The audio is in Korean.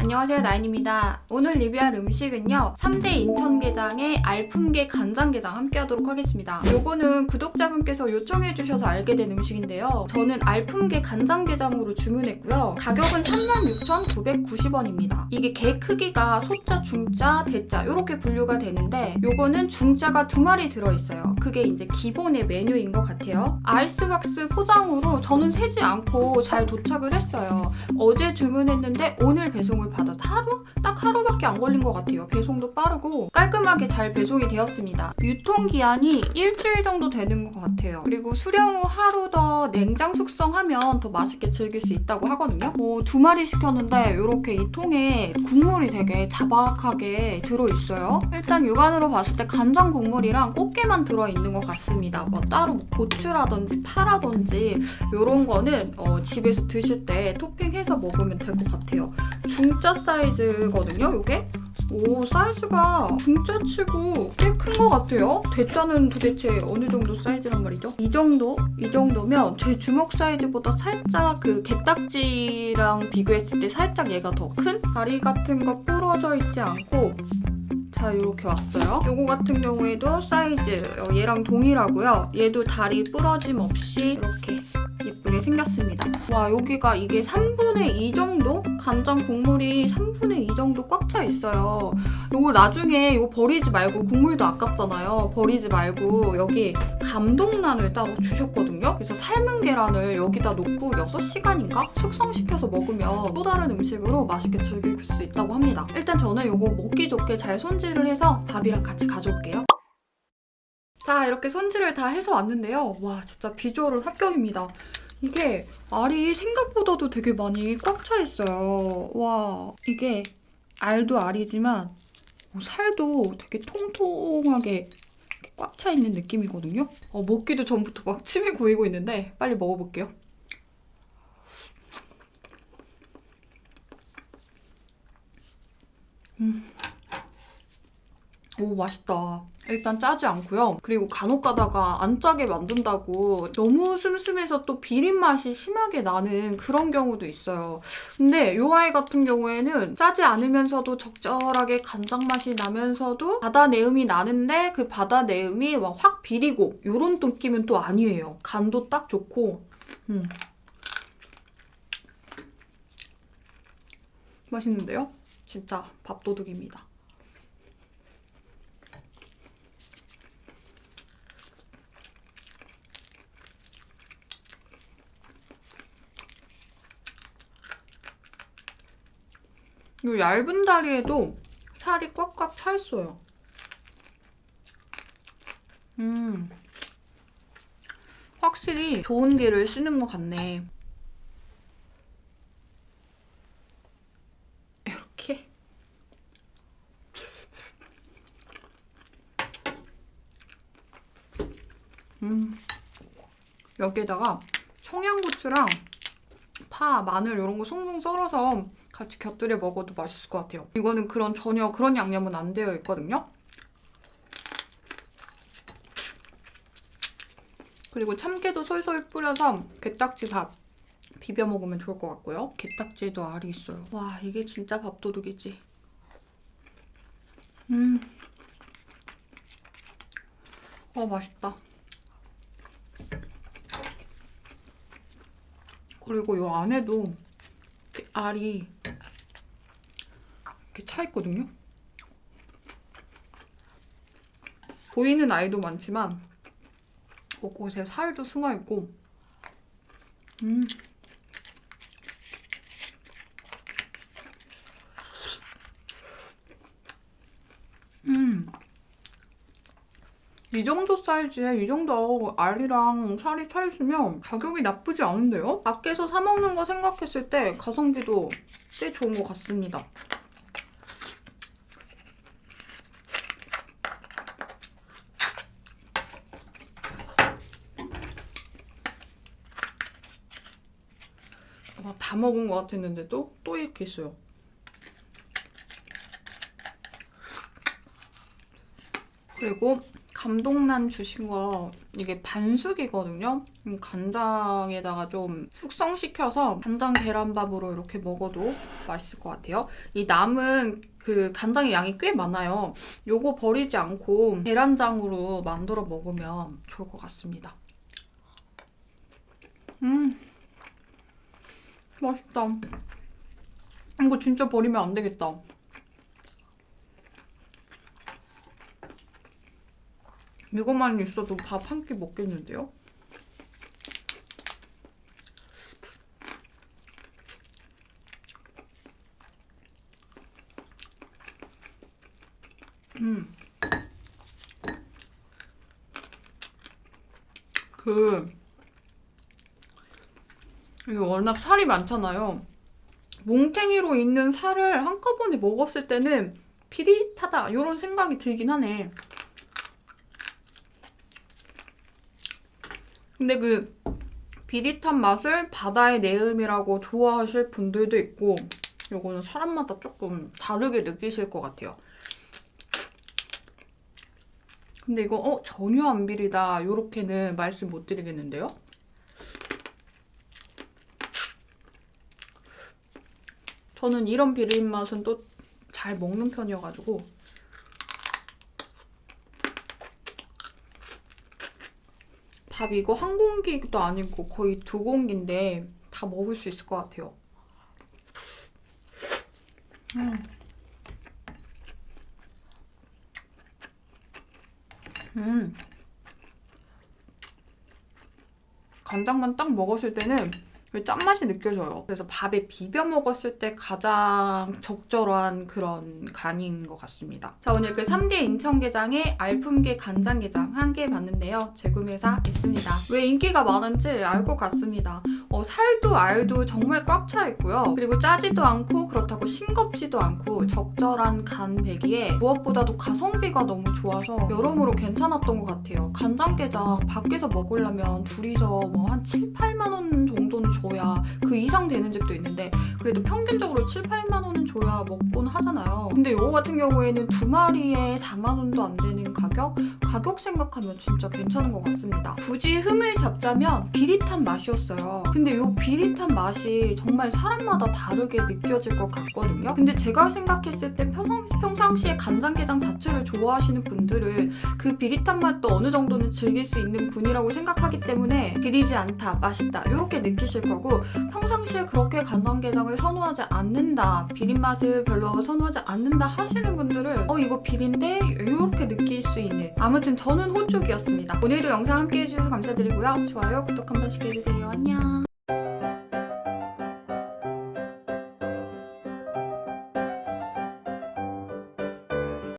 안녕하세요 나인입니다. 오늘 리뷰할 음식은요 3대 인천게장의 알품게 간장게장 함께 하도록 하겠습니다. 요거는 구독자분께서 요청해 주셔서 알게 된 음식인데요. 저는 알품게 간장게장으로 주문했고요. 가격은 36,990원입니다. 이게 개 크기가 소자, 중자, 대자 이렇게 분류가 되는데 요거는 중자가 두 마리 들어있어요. 그게 이제 기본의 메뉴인 것 같아요. 아이스박스 포장으로 저는 세지 않고 잘 도착을 했어요. 어제 주문했는데 오늘 배송을 받아서 하루? 딱 하루밖에 안 걸린 것 같아요. 배송도 빠르고 깔끔하게 잘 배송이 되었습니다. 유통기한이 일주일 정도 되는 것 같아요. 그리고 수령 후 하루 더 냉장 숙성하면 더 맛있게 즐길 수 있다고 하거든요. 어, 두 마리 시켰는데 이렇게 이 통에 국물이 되게 자박하게 들어있어요. 일단 육안으로 봤을 때 간장 국물이랑 꽃게만 들어있는 것 같습니다. 뭐 따로 뭐 고추라든지 파라든지 이런 거는 어, 집에서 드실 때 토핑해서 먹으면 될 것 같아요. 중짜 사이즈거든요, 이게. 오, 사이즈가 중짜치고 꽤 큰 것 같아요. 대짜는 도대체 어느 정도 사이즈란 말이죠? 이 정도? 이 정도면 제 주먹 사이즈보다 살짝 그 게딱지랑 비교했을 때 살짝 얘가 더 큰? 다리 같은 거 부러져 있지 않고 자 이렇게 왔어요. 요거 같은 경우에도 사이즈 어, 얘랑 동일하고요. 얘도 다리 부러짐 없이 이렇게 예쁘게 생겼습니다. 와 여기가 이게 3분의 2 정도? 간장 국물이 3분의 2 정도 꽉 차 있어요. 요거 나중에 요거 버리지 말고 국물도 아깝잖아요. 버리지 말고 여기 감동란을 따로 주셨거든요. 그래서 삶은 계란을 여기다 놓고 6시간인가 숙성시켜서 먹으면 또 다른 음식으로 맛있게 즐길 수 있다고 합니다. 일단 저는 요거 먹기 좋게 잘 손질을 해서 밥이랑 같이 가져올게요. 자 이렇게 손질을 다 해서 왔는데요. 와 진짜 비주얼은 합격입니다. 이게 알이 생각보다도 되게 많이 꽉 차 있어요. 와 이게 알도 알이지만 어, 살도 되게 통통하게 꽉 차 있는 느낌이거든요. 어, 먹기도 전부터 막 침이 고이고 있는데 빨리 먹어볼게요. 음. 오 맛있다. 일단 짜지 않고요. 그리고 간혹 가다가 안 짜게 만든다고 너무 슴슴해서 또 비린 맛이 심하게 나는 그런 경우도 있어요. 근데 요 아이 같은 경우에는 짜지 않으면서도 적절하게 간장 맛이 나면서도 바다 내음이 나는데 그 바다 내음이 막 확 비리고 요런 느낌은 또 아니에요. 간도 딱 좋고 음. 맛있는데요? 진짜 밥도둑입니다. 이 얇은 다리에도 살이 꽉꽉 차 있어요. 음. 확실히 좋은 게를 쓰는 것 같네. 이렇게. 음. 여기에다가 청양고추랑 파, 마늘 이런 거 송송 썰어서 같이 곁들여 먹어도 맛있을 것 같아요. 이거는 그런 전혀 그런 양념은 안 되어 있거든요. 그리고 참깨도 솔솔 뿌려서 게딱지 밥 비벼 먹으면 좋을 것 같고요. 게딱지에도 알이 있어요. 와 이게 진짜 밥도둑이지. 음. 어 맛있다. 그리고 이 안에도 알이 이렇게 차 있거든요. 보이는 알도 많지만 곳곳에 살도 숨어 있고, 음. 음. 이 정도 사이즈에 이 정도 알이랑 살이 차 있으면 가격이 나쁘지 않은데요? 밖에서 사 먹는 거 생각했을 때 가성비도 꽤 좋은 것 같습니다. 와, 다 먹은 것 같았는데도 또 이렇게 있어요. 그리고 감동란 주신 거 이게 반숙이거든요. 음, 간장에다가 좀 숙성시켜서 간장 계란밥으로 이렇게 먹어도 맛있을 것 같아요. 이 남은 그 간장의 양이 꽤 많아요. 요거 버리지 않고 계란장으로 만들어 먹으면 좋을 것 같습니다. 음, 맛있다. 이거 진짜 버리면 안 되겠다. 이것만 있어도 밥 한 끼 먹겠는데요? 음. 그, 이게 워낙 살이 많잖아요. 뭉탱이로 있는 살을 한꺼번에 먹었을 때는 피릿하다, 이런 생각이 들긴 하네. 근데 그 비릿한 맛을 바다의 내음이라고 좋아하실 분들도 있고 요거는 사람마다 조금 다르게 느끼실 것 같아요. 근데 이거 어 전혀 안 비리다 요렇게는 말씀 못 드리겠는데요. 저는 이런 비린 맛은 또 잘 먹는 편이어가지고 밥 이거 한 공기도 아니고 거의 두 공기인데 다 먹을 수 있을 것 같아요. 음. 음. 간장만 딱 먹었을 때는 왜 짠맛이 느껴져요. 그래서 밥에 비벼 먹었을 때 가장 적절한 그런 간인 것 같습니다. 자, 오늘 그 3대 인천게장의 알품게 간장게장 한 개 봤는데요. 재구매사 있습니다. 왜 인기가 많은지 알 것 같습니다. 어, 살도 알도 정말 꽉 차 있고요. 그리고 짜지도 않고 그렇다고 싱겁지도 않고 적절한 간 배기에 무엇보다도 가성비가 너무 좋아서 여러모로 괜찮았던 것 같아요. 간장게장 밖에서 먹으려면 둘이서 뭐 한 7, 8만 원 정도 는 줘야 그 이상 되는 집도 있는데 그래도 평균적으로 7, 8만 원은 줘야 먹곤 하잖아요. 근데 요거 같은 경우에는 두 마리에 4만 원도 안 되는 가격? 가격 생각하면 진짜 괜찮은 것 같습니다. 굳이 흠을 잡자면 비릿한 맛이었어요. 근데 요 비릿한 맛이 정말 사람마다 다르게 느껴질 것 같거든요. 근데 제가 생각했을 때 평상, 평상시에 간장게장 자체를 좋아하시는 분들은 그 비릿한 맛도 어느 정도는 즐길 수 있는 분이라고 생각하기 때문에 비리지 않다, 맛있다 이렇게 느끼 실 거고 평상시에 그렇게 간장게장을 선호하지 않는다, 비린 맛을 별로 선호하지 않는다 하시는 분들은 어 이거 비린데 이렇게 느낄 수 있는 아무튼 저는 혼쪽이었습니다. 오늘도 영상 함께 해주셔서 감사드리고요. 좋아요, 구독 한 번씩 해주세요. 안녕.